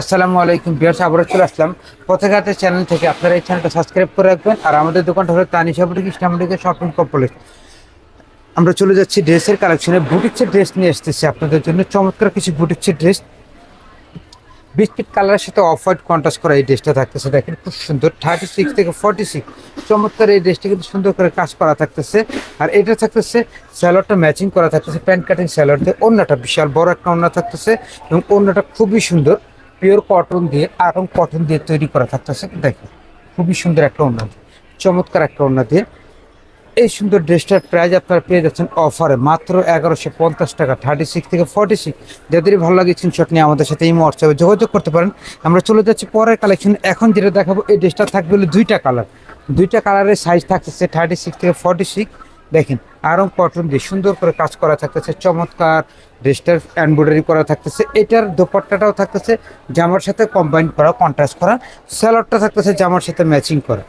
আসসালামু আলাইকুম বিয়ার্স আবারও চলে আসলাম। পথেঘাটের চ্যানেল থেকে আপনারা এই চ্যানেলটা সাবস্ক্রাইব করে রাখবেন। আর আমাদের দোকানটা হলো তানিশা বুটিক ইসলামটিকের শপিং কমপ্লেক্স আমরা চলে যাচ্ছি ড্রেসের কালেকশনে বুটিক্সের ড্রেস নিয়ে আসতেছি আপনাদের জন্য। চমৎকার কিছু বুটিক্সের ড্রেস বিস্কিট কালারের সাথে অফ হোয়াইট কন্ট্রাস্ট করা এই ড্রেসটা থাকতেছে। দেখেন, খুব সুন্দর। থার্টি সিক্স থেকে ফর্টি সিক্স চমৎকার এই ড্রেসটা কিন্তু সুন্দর করে কাজ করা থাকতেছে। আর এটা থাকতেছে স্যালোডটা ম্যাচিং করা থাকতেছে। প্যান্ট কাটিং স্যালোড দিয়ে অন্যটা বিশাল বড় একটা অন্য থাকতেছে। এবং অন্যটা খুবই সুন্দর। পিওর কটন দিয়ে আরং কটন দিয়ে তৈরি করা থাকতেছে। দেখেন, খুবই সুন্দর একটা অন্য চমৎকার একটা অন্য দিয়ে। এই সুন্দর ড্রেসটার প্রাইস আপনারা পেয়ে যাচ্ছেন অফারে মাত্র এগারোশো পঞ্চাশ টাকা থার্টি সিক্স থেকে ফর্টি সিক্স যাদেরই ভালো লাগে স্ক্রিনশট নিয়ে আমাদের সাথে এই হোয়াটসঅ্যাপে যোগাযোগ করতে পারেন। আমরা চলে যাচ্ছি পরের কালেকশন এখন যেটা দেখাবো, এই ড্রেসটা থাকবে হলো দুইটা কালার দুইটা কালারের সাইজ থাকতেছে থার্টি সিক্স থেকে ফর্টি সিক্স দেখেন আরং কটন দিয়ে সুন্দর করে কাজ করা থাকতেছে, চমৎকার ড্রেসটার এমব্রয়ডারি করা থাকতেছে, এটার দোপাট্টাটাও থাকতেছে, জামার সাথে কম্বাইন করা কন্ট্রাস্ট করা স্যালাডটা থাকতেছে জামার সাথে ম্যাচিং করা।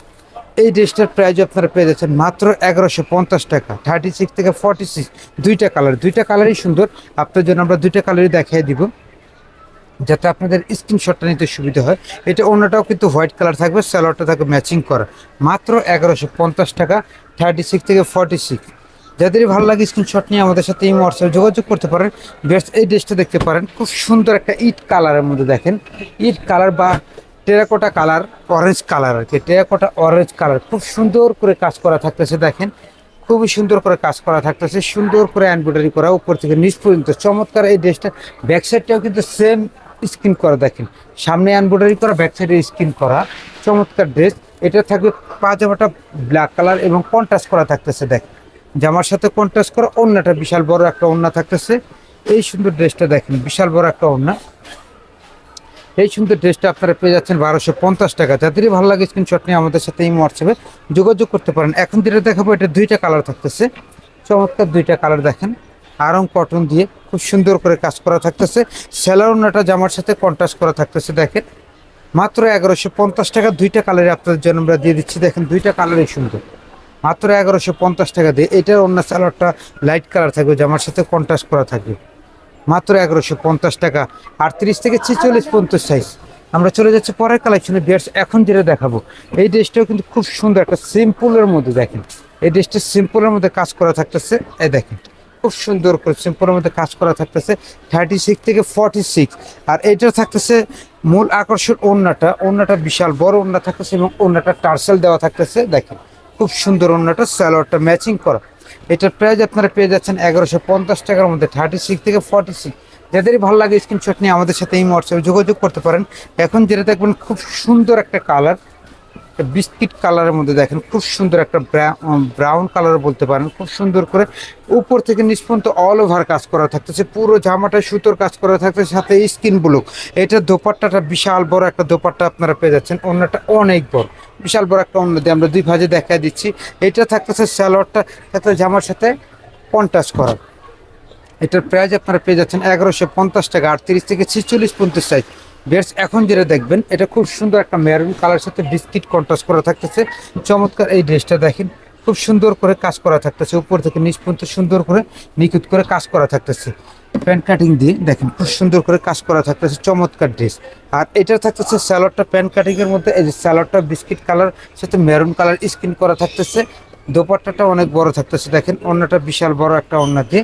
এই ড্রেসটার প্রাইস আপনারা পেয়ে যাচ্ছেন মাত্র এগারোশো পঞ্চাশ টাকা থার্টি সিক্স থেকে ফর্টি সিক্স দুইটা কালার দুইটা কালারই সুন্দর। আপনার জন্য আমরা দুইটা কালারই দেখিয়ে দিব, যাতে আপনাদের স্ক্রিনশটটা নিতে সুবিধা হয়। এটা অন্যটাও কিন্তু হোয়াইট কালার থাকবে স্যালোয়ারটা থাকবে ম্যাচিং করা। মাত্র এগারোশো পঞ্চাশ টাকা থার্টি সিক্স থেকে ফর্টি সিক্স যাদেরই ভালো লাগে স্ক্রিনশট নিয়ে আমাদের সাথে এই হোয়াটসঅ্যাপে যোগাযোগ করতে পারেন। বেস্ট এই ড্রেসটা দেখতে পারেন। খুব সুন্দর একটা ইট কালারের মধ্যে দেখেন। ইট কালার বা টেরাকোটা কালার অরেঞ্জ কালার আর কি। Terracotta orange colour. খুব সুন্দর করে কাজ করা থাকতেছে, দেখেন। খুবই সুন্দর করে কাজ করা থাকতেছে। সুন্দর করে এমব্রয়ডারি করা উপর থেকে নিচ পর্যন্ত। চমৎকার এই ড্রেসটা। ব্যাক সাইডটাও কিন্তু সেম স্কিন করা, দেখেন। সামনে এমব্রয়ডারি করা ব্যাক সাইডে স্কিন করা। চমৎকার ড্রেস এটা থাকবে পাজামাটা ব্ল্যাক কালার এবং কন্ট্রাস্ট করা থাকতেছে দেখ জামার সাথে কন্ট্রাস্ট করা ওড়নাটা বিশাল বড় একটা ওড়না থাকতেছে। এই সুন্দর ড্রেসটা দেখেন, বিশাল বড় একটা ওড়না। এই সুন্দর ড্রেসটা আপনারা পেয়ে যাচ্ছেন বারোশো পঞ্চাশ টাকা। যাদেরই ভালো লাগে স্ক্রিনশট নিয়ে আমাদের সাথে এই হোয়াটসঅ্যাপে যোগাযোগ করতে পারেন। এখন যেটা দেখাবো, এটা দুইটা কালার থাকতেছে। চমৎকার দুইটা কালার দেখেন। আরং কটন দিয়ে খুব সুন্দর করে কাজ করা থাকতেছে। স্যালারোনাটা জামার সাথে কন্ট্রাস্ট করা থাকতেছে, দেখেন। মাত্র এগারোশো পঞ্চাশ টাকা, দুইটা কালারে আপনাদের জন্য আমরা দিয়ে দিচ্ছি। দেখেন, দুইটা কালারই সুন্দর। মাত্র এগারোশো পঞ্চাশ টাকা দিয়ে। এটার অন্য স্যালারটা লাইট কালার থাকবে জামার সাথে কন্ট্রাস্ট করা থাকবে। মাত্র এগারোশো পঞ্চাশ টাকা। আটত্রিশ থেকে ছেচল্লিশ পঞ্চাশ সাইজ আমরা চলে যাচ্ছি পরের কালেকশনে বিয়ার্স এখন যেটা দেখাবো, এই ড্রেসটাও কিন্তু খুব সুন্দর, একটা সিম্পলের মধ্যে দেখেন। এই ড্রেসটা সিম্পলের মধ্যে কাজ করা থাকতেছে, এই দেখেন। খুব সুন্দর করে সিম্পলের মধ্যে কাজ করা থাকতেছে থার্টি সিক্স থেকে ফর্টি সিক্স আর এইটা থাকতেছে, মূল আকর্ষণ ওড়নাটা। ওড়নাটা বিশাল, বড় ওড়না থাকতেছে এবং ওড়নাটা টার্সেল দেওয়া থাকতেছে, দেখেন। খুব সুন্দর অন্য একটা সালোয়ারটা ম্যাচিং করা। এটার প্রাইস আপনারা পেয়ে যাচ্ছেন এগারোশো পঞ্চাশ টাকার মধ্যে থার্টি সিক্স থেকে ফর্টি সিক্স যাদেরই ভালো লাগে স্ক্রিনশট নিয়ে আমাদের সাথে এই হোয়াটসঅ্যাপে যোগাযোগ করতে পারেন। এখন যেটা দেখবেন, খুব সুন্দর একটা কালার বিস্কিট কালারের মধ্যে দেখেন, খুব সুন্দর একটা ব্রাউন কালার বলতে পারেন, খুব সুন্দর করে উপর থেকে নিচ পর্যন্ত অল ওভার কাজ করা থাকতেছে, পুরো জামাটা সুতোর কাজ করা থাকতেছে, সাথে স্কিন ব্লু এটা দোপাট্টাটা বিশাল বড় একটা দোপাট্টা আপনারা পেয়ে যাচ্ছেন অন্যটা অনেক বড়, বিশাল বড় একটা অন্য দিয়ে আমরা দুই ভাজে দেখা দিচ্ছি। এটা থাকতেছে স্যালোয়ারটা সাথে জামার সাথে কন্ট্রাস্ট করা। এটার প্রাইস আপনারা পেয়ে যাচ্ছেন এগারোশো পঞ্চাশ টাকা, আটত্রিশ থেকে ছেচল্লিশ পঞ্চাশ সাইজ বেশ এখন যেটা দেখবেন, এটা খুব সুন্দর একটা মেরুন কালার সাথে বিস্কিট কন্ট্রাস্ট করা থাকতেছে। চমৎকার এই ড্রেসটা দেখেন, খুব সুন্দর করে কাজ করা থাকতেছে। উপর থেকে নিচ পর্যন্ত সুন্দর করে নিখুঁত করে কাজ করা থাকতেছে। প্যান্ট কাটিং দিয়ে দেখেন, খুব সুন্দর করে কাজ করা থাকতেছে, চমৎকার ড্রেস আর এটা থাকতেছে স্যালোডটা প্যান্ট কাটিং এর মধ্যে এই যে স্যালোডটা বিস্কিট কালার সাথে মেরুন কালার স্কিন করা থাকতেছে। দোপাট্টাটা অনেক বড় থাকতেছে, দেখেন, অন্যটা বিশাল বড় একটা অন্য দিয়ে।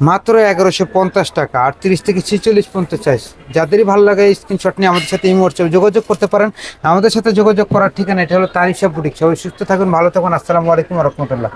মাত্র এগারোশো পঞ্চাশ টাকা আটত্রিশ থেকে ছেচল্লিশ পঞ্চাশ চাইস যাদেরই ভালো লাগে স্ক্রিনশট নিয়ে আমাদের সাথে এই মুহূর্তে যোগাযোগ করতে পারেন। আমাদের সাথে যোগাযোগ করার ঠিকানা, এটা হলো তারিশা বুটিক সবাই সুস্থ থাকুন, ভালো থাকুন। আসসালামু আলাইকুম রহমতুল্লাহ।